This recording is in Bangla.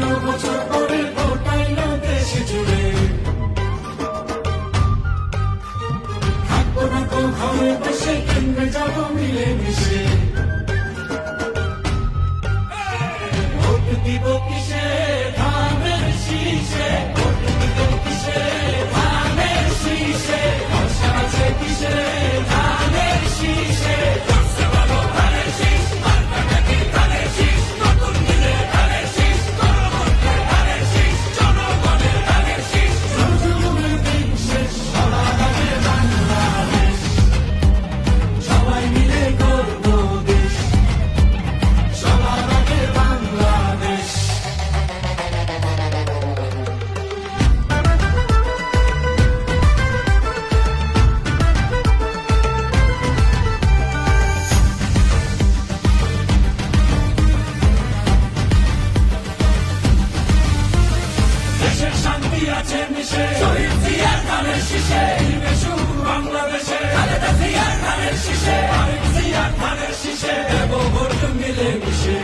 ষোলো বছর পরে গোটাইল দেশ জুড়ে। থাকব না তো ঘরে বসে কেন্দ্রে কিসে আছে মিশে। শহীদ জিয়ার ধানের শীষে বেশুর বাংলাদেশে। খালেদা জিয়ার ধানের শীষে আরেক জিয়ার ধানের শীষে, দেব মিলে মিশে